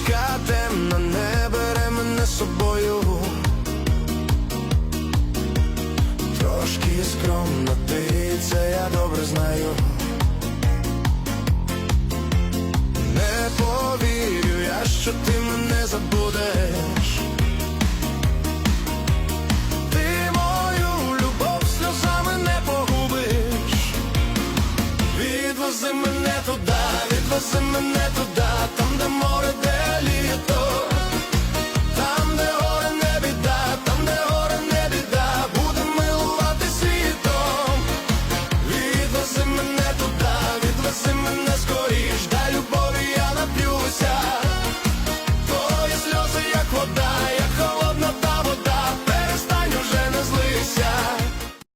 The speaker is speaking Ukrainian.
Нічка темна не бере мене з собою, трошки скромна ти, це я добре знаю. Не повірю я, що ти мене забудеш. Ти мою любов сльозами не погубиш. Відвози мене туди, відвози мене туди.